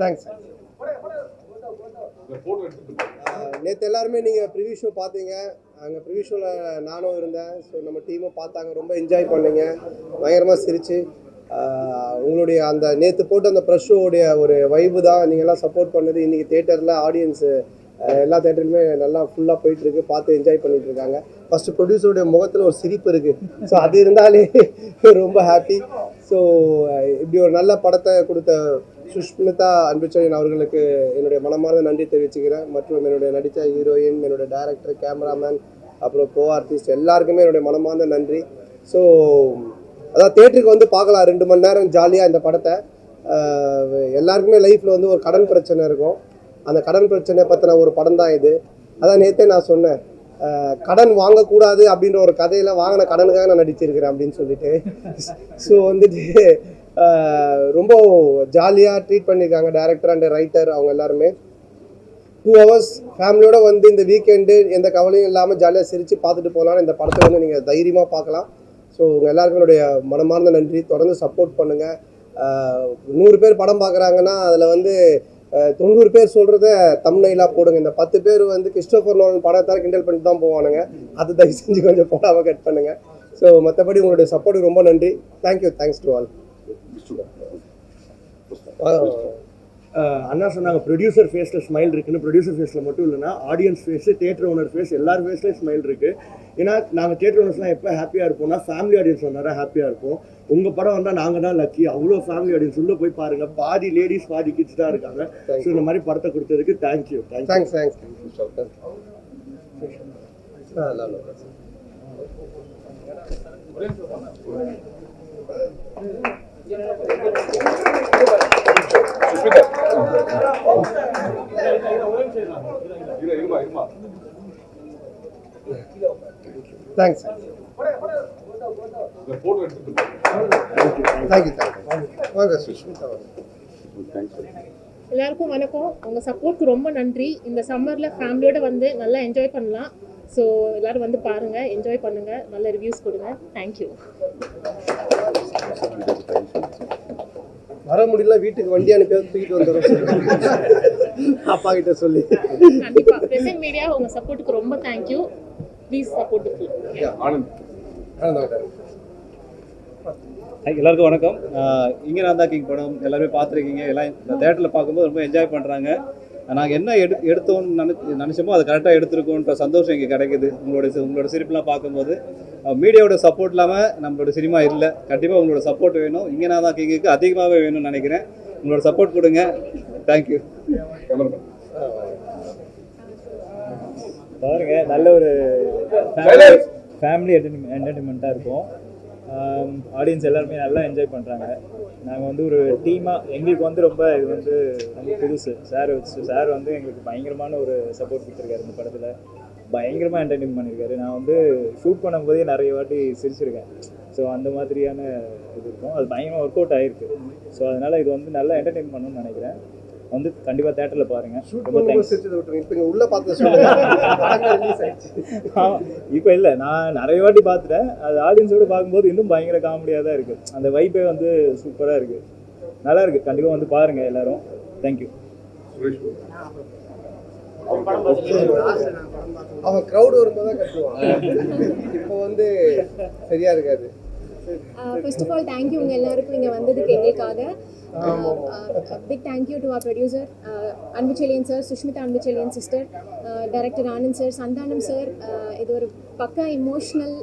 Thanks நேற்று எல்லாருமே நீங்கள் ப்ரிவியூ ஷோ பார்த்தீங்க. அங்கே ப்ரிவியூ ஷோவில் நானும் இருந்தேன். ஸோ நம்ம டீமும் பார்த்தாங்க. ரொம்ப என்ஜாய் பண்ணீங்க. பயங்கரமாக சிரிச்சு. உங்களுடைய அந்த நேற்று போட்ட அந்த ப்ரெஷ் ஷோவுடைய ஒரு வைபு தான். நீங்கள் எல்லாம் சப்போர்ட் பண்ணது. இன்றைக்கி தேட்டரில் ஆடியன்ஸு எல்லா தேட்டருமே நல்லா ஃபுல்லாக போயிட்டு இருக்கு. பார்த்து என்ஜாய் பண்ணிட்டு இருக்காங்க. ஃபர்ஸ்ட் ப்ரொடியூசருடைய முகத்தில் ஒரு சிரிப்பு இருக்குது ஸோ அது இருந்தாலே ரொம்ப ஹாப்பி ஸோ இப்படி ஒரு நல்ல படத்தை கொடுத்த சுஷ்மிதா அன்புச்சரியன் அவர்களுக்கு என்னுடைய மனமார்ந்த நன்றி தெரிவிச்சுக்கிறேன். மற்றும் என்னுடைய நடித்த ஹீரோயின் என்னுடைய டைரக்டர் கேமராமேன் அப்புறம் கோ ஆர்டிஸ்ட் எல்லாருக்குமே என்னுடைய மனமார்ந்த நன்றி. ஸோ அதான் தேட்டருக்கு வந்து பார்க்கலாம். ரெண்டு மணி நேரம் ஜாலியாக இந்த படத்தை. எல்லாருக்குமே லைஃப்பில் வந்து ஒரு கடன் பிரச்சனை இருக்கும். அந்த கடன் பிரச்சனையை பற்றின ஒரு படம் தான் இது. அதான் நேற்றே நான் சொன்னேன். கடன் வாங்கக்கூடாது அப்படின்ற ஒரு கதையில் வாங்கின கடனுக்காக நான் நடிச்சிருக்கிறேன் அப்படின்னு சொல்லிட்டு. ஸோ வந்துட்டு ரொம்ப ஜாலியாக ட்ரீட் பண்ணியிருக்காங்க டேரக்டர் அண்ட் ரைட்டர் அவங்க எல்லாருமே. டூ ஹவர்ஸ் ஃபேமிலியோட வந்து இந்த வீக்கெண்டு எந்த கவலையும் இல்லாமல் ஜாலியாக சிரித்து பார்த்துட்டு போகலாம்னு இந்த படத்தை வந்து நீங்கள் தைரியமாக பார்க்கலாம். ஸோ உங்கள் எல்லாருக்கும் என்னுடைய மனமார்ந்த நன்றி. தொடர்ந்து சப்போர்ட் பண்ணுங்கள் நூறு பேர் படம் பார்க்குறாங்கன்னா அதில் வந்து தொண்ணூறு பேர் சொல்கிறத தமிழ்நெயிலாக போடுங்க. இந்த பத்து பேர் வந்து கிறிஸ்டோபர் நோலன் படத்தார கிண்டல் பண்ணிட்டு தான் போவானுங்க. அது தயவு செஞ்சு கொஞ்சம் போடாமல் கட் பண்ணுங்கள் ஸோ மற்றபடி உங்களுடைய சப்போர்ட்டுக்கு ரொம்ப நன்றி. Thank you thanks to all அண்ணா சொன்னாங்க ப்ரொடியூசர் ஃபேஸில் ஸ்மைல் இருக்குன்னு. ப்ரொடியூசர் ஃபேஸில் மட்டும் இல்லைன்னா audience face theatre owner face எல்லார் ஃபேஸ்லேயும் ஸ்மைல் இருக்கு. ஏன்னா நாங்கள் தேட்டர் ஓனர்ஸ்லாம் எப்போ ஹாப்பியாக இருப்போம்னா ஃபேமிலி ஆடியன்ஸ் வந்தால் ஹாப்பியாக இருப்போம். உங்கள் படம் வந்தால் நாங்கள் தான் லக்கி அவ்வளோ ஃபேமிலி ஆடியன்ஸ் உள்ளே போய் பாருங்க. பாதி லேடிஸ் பாதி கிட்ஸ் தான் இருக்காங்க. ஸோ இந்த மாதிரி படத்தை கொடுத்ததுக்கு thank you thanks thanks thanks thank you thank you thanks எல்லாருக்கும் வணக்கம். உங்கள் சப்போர்ட்க்கு ரொம்ப நன்றி. இந்த சம்மரில் ஃபேமிலியோட வந்து நல்லா என்ஜாய் பண்ணலாம். ஸோ எல்லாரும் வந்து பாருங்கள் என்ஜாய் பண்ணுங்கள் நல்ல ரிவ்யூஸ் கொடுங்க. தேங்க்யூ வர முடியல வீட்டுக்கு வண்டி அனுப்பியாவது தூக்கிட்டு வந்துடும் அப்பா கிட்ட சொல்லி. பிரசன்ட் மீடியா உங்கள் சப்போர்ட்டுக்கு ரொம்ப தேங்க்யூ ப்ளீஸ் சப்போர்ட் ஆனந்த். எல்லாருக்கும் வணக்கம். இங்கே நான் தான் கிங் படம். எல்லாருமே பார்த்துருக்கீங்க. எல்லாம் இந்த தேட்டரில் பார்க்கும்போது ரொம்ப என்ஜாய் பண்ணுறாங்க நாங்கள் என்ன எடு எடுத்தோம்னு நினை நினச்சோமோ அதை கரெக்டாக எடுத்திருக்கோன்ற சந்தோஷம் இங்கே கிடைக்குது. உங்களோட சி- உங்களோட சிரிப்புலாம் பார்க்கும்போது மீடியாவோட சப்போர்ட் இல்லாமல் நம்மளோட சினிமா இல்லை. கண்டிப்பாக உங்களோட சப்போர்ட் வேணும். இங்கே நான் தான் கிங்குக்கு அதிகமாகவே வேணும்னு நினைக்கிறேன். உங்களோட சப்போர்ட் கொடுங்க. தேங்க்யூ பாருங்க நல்ல ஒரு ஃபேமிலி என்டர்டைன்மெண்ட்டாக இருக்கும். ஆடியன்ஸ் எல்லாருமே நல்லா என்ஜாய் பண்ணுறாங்க நாங்கள் வந்து ஒரு டீமாக எங்களுக்கு வந்து ரொம்ப இது வந்து ரொம்ப புதுசு. சார் வச்சு சார் வந்து எங்களுக்கு பயங்கரமான ஒரு சப்போர்ட் கொடுத்துருக்காரு இந்த படத்தில். பயங்கரமாக என்டர்டெயின் பண்ணியிருக்காரு நான் வந்து ஷூட் பண்ணும்போதே நிறைய வாட்டி சிரிச்சிருக்கேன். ஸோ அந்த மாதிரியான இது இருக்கும். அது பயங்கரமாக ஒர்க் அவுட் ஆகிருக்கு ஸோ அதனால் இது வந்து நல்லா என்டர்டெயின் பண்ணணும்னு நினைக்கிறேன். வந்து தேட்டரில் தேங்க்ஸ் சிரிச்சதை விட்டுருங்க. இப்போ உள்ள பார்த்து சொல்லுங்க. ரிலீஸ் ஆயிடுச்சு. இப்போ இல்லை நான் நிறைய வாட்டி பார்த்துட்டேன். அது ஆடியன்ஸோட பார்க்கும்போது இன்னும் பயங்கர காமெடியாக தான் இருக்குது அந்த வைப்பே வந்து சூப்பராக இருக்குது நல்லா இருக்குது கண்டிப்பாக வந்து பாருங்கள் எல்லாரும். தேங்க்யூ அவன் க்ரௌட் வரும்போது தான் கட்டுவான் இப்போ வந்து சரியா இருக்காது. ஃபர்ஸ்ட் ஆஃப் ஆல் தேங்க்யூ உங்கள் எல்லாருக்கும் இங்கே வந்ததுக்கு எங்களுக்காக. Big thank you to our producer Anbuchezhiyan sir Sushmitha Anbuchezhiyan sister director Anand sir Santhanam sir இது ஒரு பக்கா இமோஷ்னல்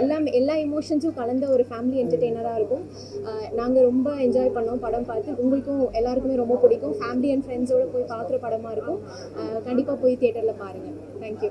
எல்லாம் எல்லா இமோஷன்ஸும் கலந்த ஒரு ஃபேமிலி என்டர்டெய்னராக இருக்கும். நாங்கள் ரொம்ப என்ஜாய் பண்ணோம் படம் பார்த்து. உங்களுக்கும் எல்லாருக்குமே ரொம்ப பிடிக்கும். ஃபேமிலி அண்ட் ஃப்ரெண்ட்ஸோடு போய் பார்க்குற படமாக இருக்கும். கண்டிப்பாக போய் தியேட்டரில் பாருங்கள் thank you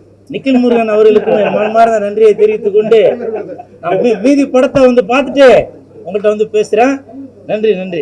நிக்கில் முருகன் அவர்களுக்கும் மனமார்ந்த நன்றியை தெரிவித்துக் கொண்டு நான் மீதி படத்தை வந்து பார்த்துட்டு உங்கள்கிட்ட வந்து பேசுகிறேன் நன்றி நன்றி.